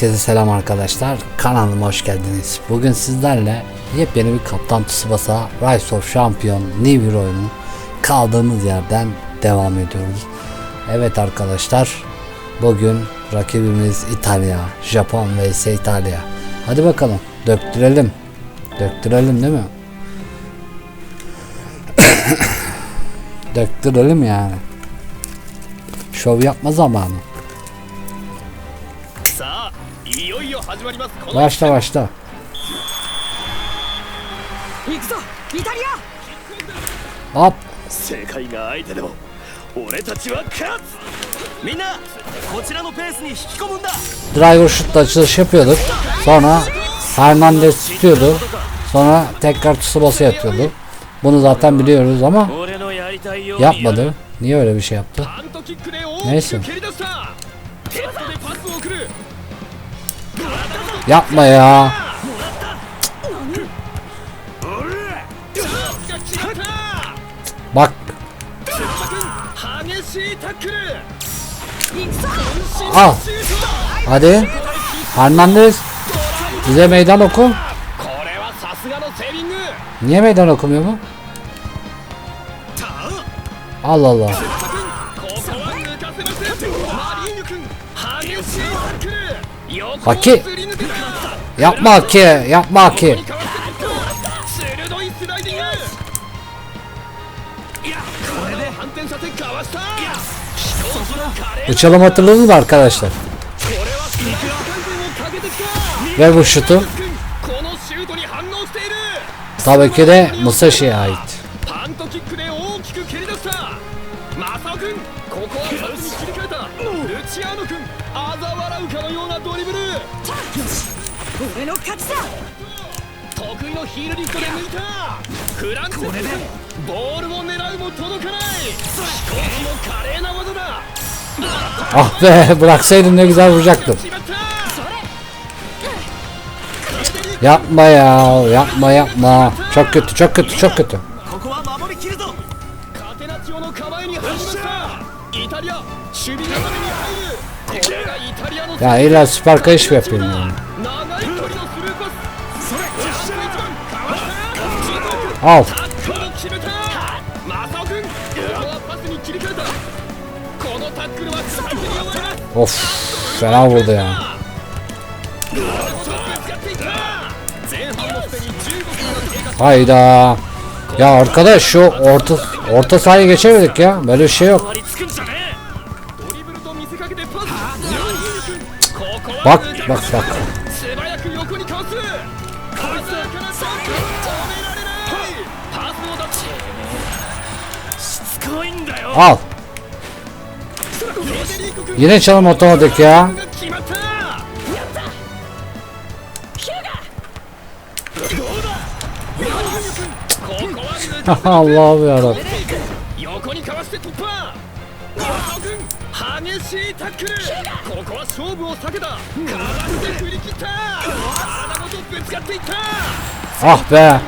Herkese selam arkadaşlar. Kanalıma hoş geldiniz. Bugün sizlerle yepyeni bir Kaptan Tsubasa Rise of Champion New Year oyunu kaldığımız yerden devam ediyoruz. Evet arkadaşlar. Bugün rakibimiz İtalya. Japon vs İtalya. Hadi bakalım. Döktürelim. Döktürelim değil mi? Döktürelim yani. Şov yapma zamanı. さあいよいよ始まりますこの Başla başla. 行くぞイタリア Hop. 世界が相手でも俺たちは勝つみんなこちらのペースに引き込むんだ Driver shoot'la açılış yapıyorduk. Sonra Hernandez tutuyordu. Sonra tekrar Tsubasa yatıyordu. Bunu zaten biliyoruz ama 俺のやりたいように yapmadı. Niye öyle bir şey yaptı? パントキックで大き Neyse. く蹴り出した Yapma ya. Bak. Al. Hadi. Hernandez. Bize meydan oku. Niye meydan okumuyor bu? Allah Allah. Haki. Yapma Haki. Yapma Haki. Uçalım hatırladınız mı arkadaşlar? Ve bu şutu Tabii ki de Musashi'ye ait. チアーノ君嘲笑うかのようなドリブル俺の勝ちだ得意のヒールリフトで抜いたフランチェス君ボールを狙うも届かない飛行機の華麗な技だ Ah be bıraksaydın ne güzel vuracaktım. 決まった Yapma ya. Yapma yapma. Çok kötü çok kötü çok kötü. Ya illa süper kayış mı yapayım yani? Al. Of fena vurdu ya. Hayda. Ya arkadaş şu orta orta sahaya geçemedik ya. Böyle bir şey yok. Bak bak bak. Al. Yine çalım otomatik ya. Allah'ım yarabbim. 激しいタックルここは勝負を避けたかわして振り切った体ごとぶつかっていった Ah be.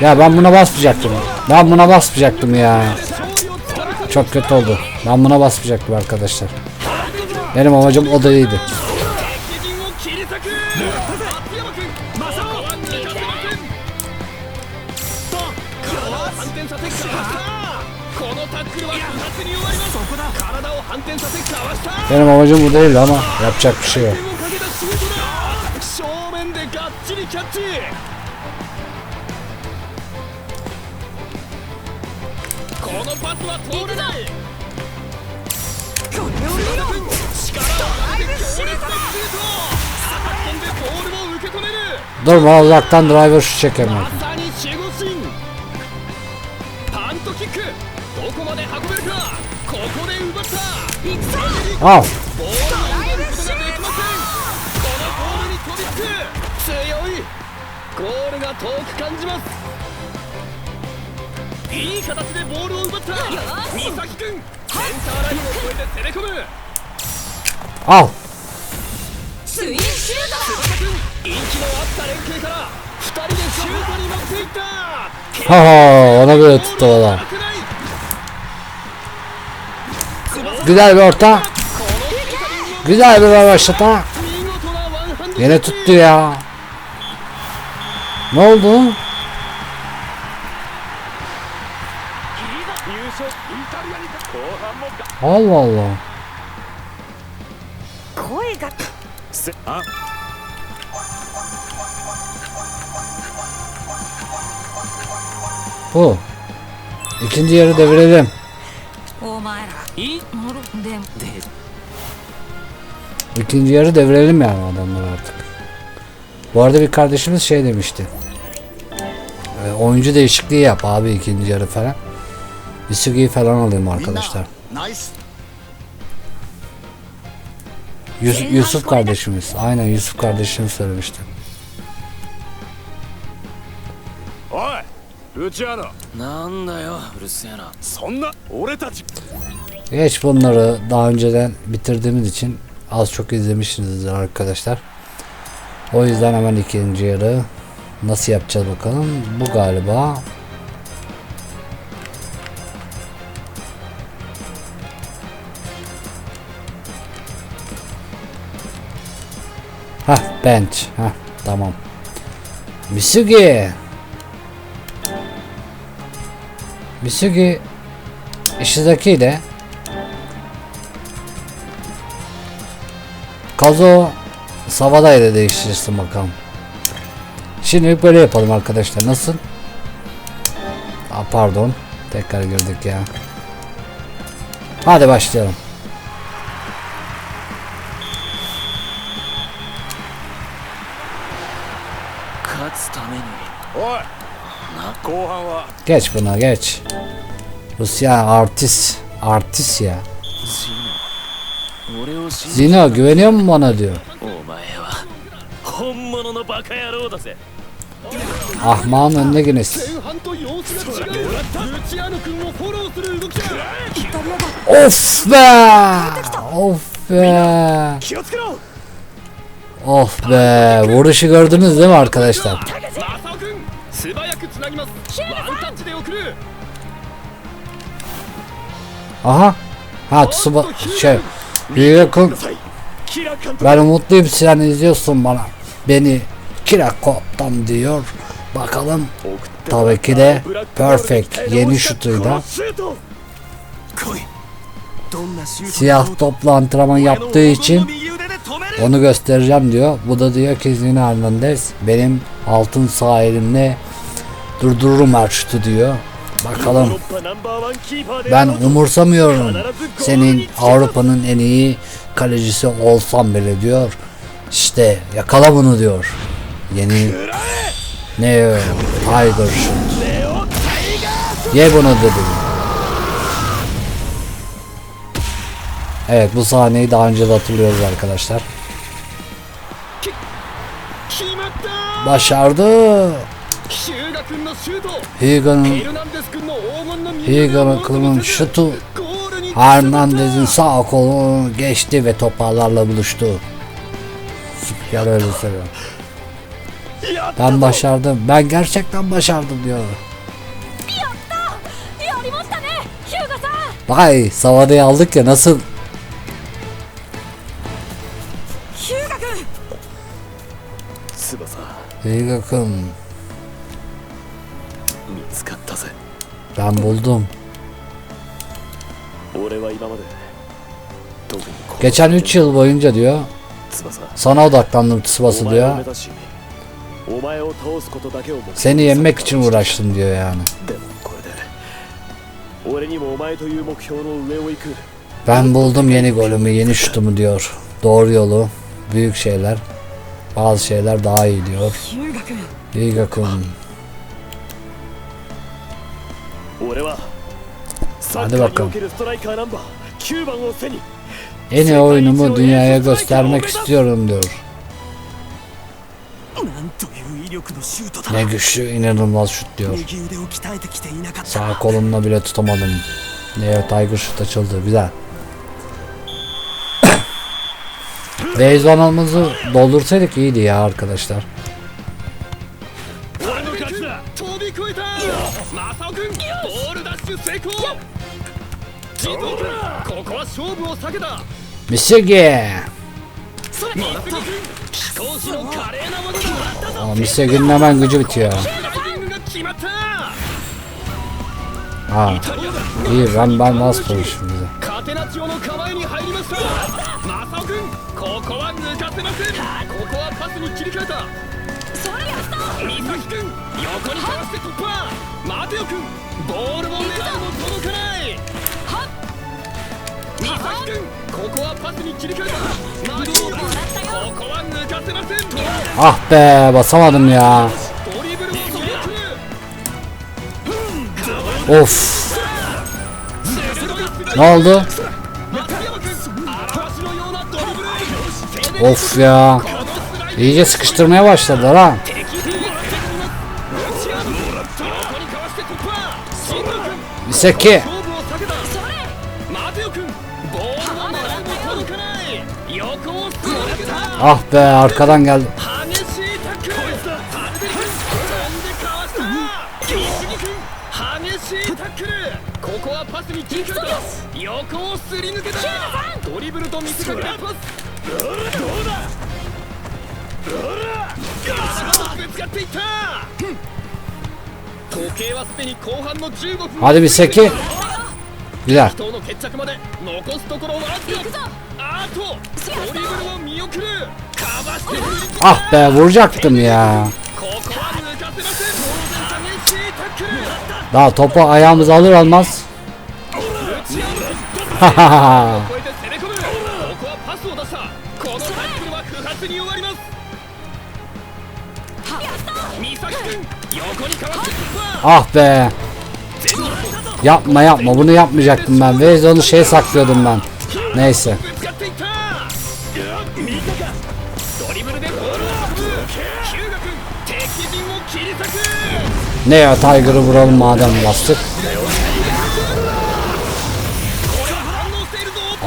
Ya ben buna basmayacaktım. Ben buna basmayacaktım ya. 勝利をつかみ取る Çok kötü oldu. Ben buna basmayacaktım arkadaşlar. Benim amacım o da Benim amacım bu değildi ama yapacak bir şey yok. Durma uzaktan driver şu çekerim. どこまで運べるか？ここで奪った！行くぞ！Al. ボールを奪うことができません。このボールに飛びつく！強い！ゴールが遠く感じます！いい形でボールを奪った！美咲君センターラインを越えて攻め込む！Al. スインシュートだ！翼君息の合った連携から2人でシュートに持っていった！Ha ha ona böyle tuttu valla. 負けな Güzel bir orta. Güzel bir başlata. Yine tuttu ya. Ne oldu? Allah Allah. Bu. İkinci yarı devirelim. お前らいいもろでで İkinci yarı devirelim yani adamlar artık. Bu arada bir kardeşimiz şey demişti. E, oyuncu değişikliği yap abi ikinci yarı falan. Isugi'yi falan alayım arkadaşlar. ナイス Yus- Yusuf kardeşimiz. Aynen Yusuf kardeşimiz söylemişti. おいルチアーノなんだようるせえなそんな俺たち Geç bunları daha önceden bitirdiğimiz için az çok izlemişsinizdir arkadaşlar. O yüzden hemen ikinci yarı nasıl yapacağız bakalım. Bu galiba. Hah bench. Hah tamam. Misugi. Misugi Ishizaki ile Kazo Savada'yı da değiştirirsin bakalım. Şimdi böyle yapalım arkadaşlar. Nasıl? Aa, pardon. Tekrar gördük ya. Hadi başlayalım. Geç buna geç. Rusya artist. Artist ya. Zina güveniyor mu bana diyor. Ahmağın önüne güneş. Of be! Of be! Of be! Vuruşu gördünüz değil mi arkadaşlar? Aha! Ha Tsuba şey Yakın. Ben umutluyum sen izliyorsun bana. Beni Kirakop'tan diyor. Bakalım. Tabii ki de perfect yeni şutuyla. Siyah topla antrenman yaptığı için onu göstereceğim diyor. Bu da diyor ki Zina Hernandez benim altın sağ elimle durdururum her şutu diyor. Bakalım. Ben umursamıyorum. Senin Avrupa'nın en iyi kalecisi olsam bile diyor. İşte yakala bunu diyor. Yeni ne Tiger Shoot. Ye bunu dedi. Evet bu sahneyi daha önce de hatırlıyoruz arkadaşlar. Başardı. Higa'nın Higa kılının şutu Hernandez'in sağ kolunu geçti ve topallarla buluştu. Spiker öyle söylüyor. Ben başardım. Ben gerçekten başardım diyor. Vay Savada'yı aldık ya nasıl? Higa-kun. 見つかったぜ ben buldum. 俺は今まで特にこ Geçen 3 yıl boyunca diyor 翼 sana odaklandım Tsubasa お前を diyor. 目指しお前を倒すことだけを目標に Seni yenmek için uğraştım diyor yani. でもこれで俺にもお前という目標の上を行く Ben buldum yeni golümü, yeni şutumu diyor. Doğru yolu, büyük şeyler, bazı şeyler daha iyi diyor. ヒ Hadi bakalım. En iyi oyunumu dünyaya göstermek istiyorum diyor. Ne güçlü inanılmaz şut diyor. Sağ kolumla bile tutamadım. Neo Tiger şut açıldı güzel. Rezvanımızı doldursaydık iyiydi ya arkadaşlar. 取成功。地獄ここを避けた。ミッゲーミッゲーミッシェゲーミッシェゲーミッシェゲーミッシェゲーーミッシェゲーミッシェゲーミッシェゲーミッシーミッシェゲーミッシェれやった美咲君横にかわして突破待てよ君ボールを狙うも届かない美咲君ここはパスに切り替えた待てよ君ここは抜かせません Ah be basamadım ya. ドリブルを見送る Of. Ne oldu? 松山君荒橋のようなドリブル Of ya. このスライド İyice sıkıştırmaya başladılar ha. れた Ah be arkadan geldi. Hadi bir seki. Güzel. Ah be vuracaktım ya. Daha topu ayağımız alır almaz. Ah be. Yapma yapma bunu yapmayacaktım ben. Ve onu şey saklıyordum ben. Neyse. Ne ya Tiger'ı vuralım madem bastık.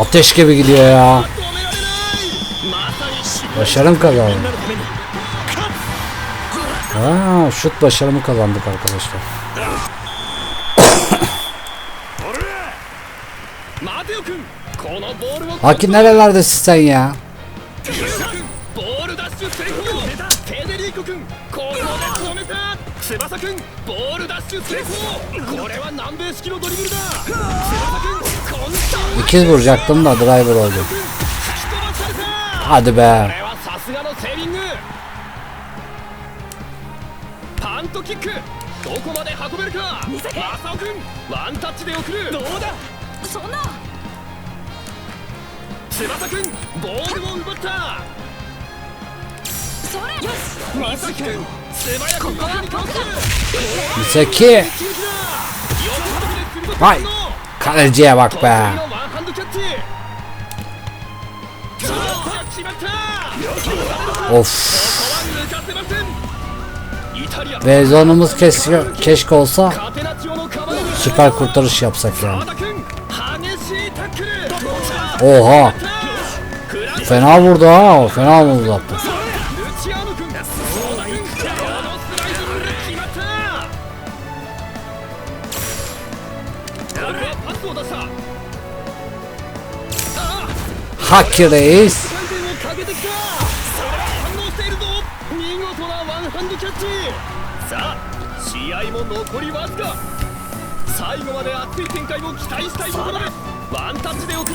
Ateş gibi gidiyor ya. Başarım kazandı. Aa, şut başarımı kazandık arkadaşlar. Haki nerelerdesin sen ya? İkiz vuracaktım da driver oldu. Hadi be. トキック。どこまで運べるか。マサオ君ワンタッチで送る。どうだ？そんな。翼ボールを奪った。それ。よし。マサキ素早くサキはい Ve zonumuz keşke, keşke olsa süper kurtarış yapsak yani. Oha. Fena vurdu ha. Fena vurdu hatta. Hak reis. 合も残りわずか。最後まで熱い展開を期待したいところですワンタッチで送る。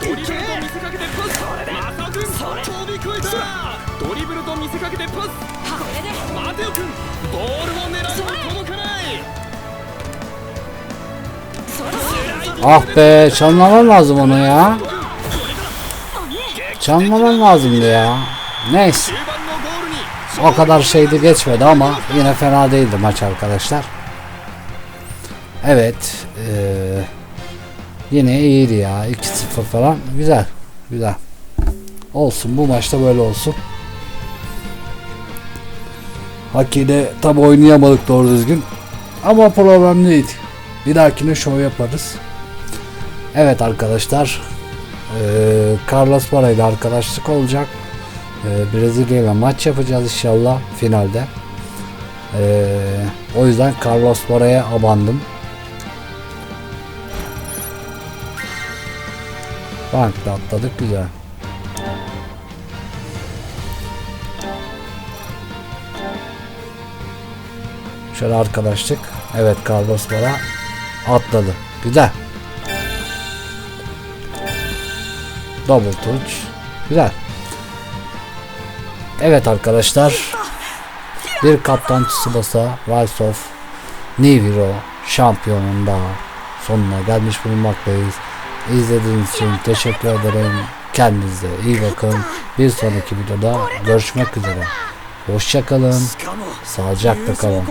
ドリブルと見せかけてパス。マサ君飛び越えた。ドリブルと見せかけてパス。これで待てよ君。ボールを狙うも届かない。Ah be çalmamam lazım onu ya. Çalmamam lazımdı ya. Neyse. o kadar şeydi geçmedi ama yine fena değildi maç arkadaşlar. Evet. Ee, yine iyiydi ya. 2-0 falan. Güzel. Güzel. Olsun. Bu maçta böyle olsun. Hakide tam oynayamadık doğru düzgün. Ama problem değil. Bir dahakine şov yaparız. Evet arkadaşlar. Ee, Carlos Para arkadaşlık olacak. Ee, e, Brezilya ile maç yapacağız inşallah finalde. Ee, o yüzden Carlos Bora'ya abandım. Bankta atladık güzel. Şöyle arkadaşlık. Evet Carlos Bora atladı. Güzel. Double touch. Güzel. Evet arkadaşlar. Bir kaptan Tsubasa Rise of New şampiyonunda sonuna gelmiş bulunmaktayız. İzlediğiniz için teşekkür ederim. Kendinize iyi bakın. Bir sonraki videoda görüşmek üzere. Hoşçakalın. Sağlıcakla kalın.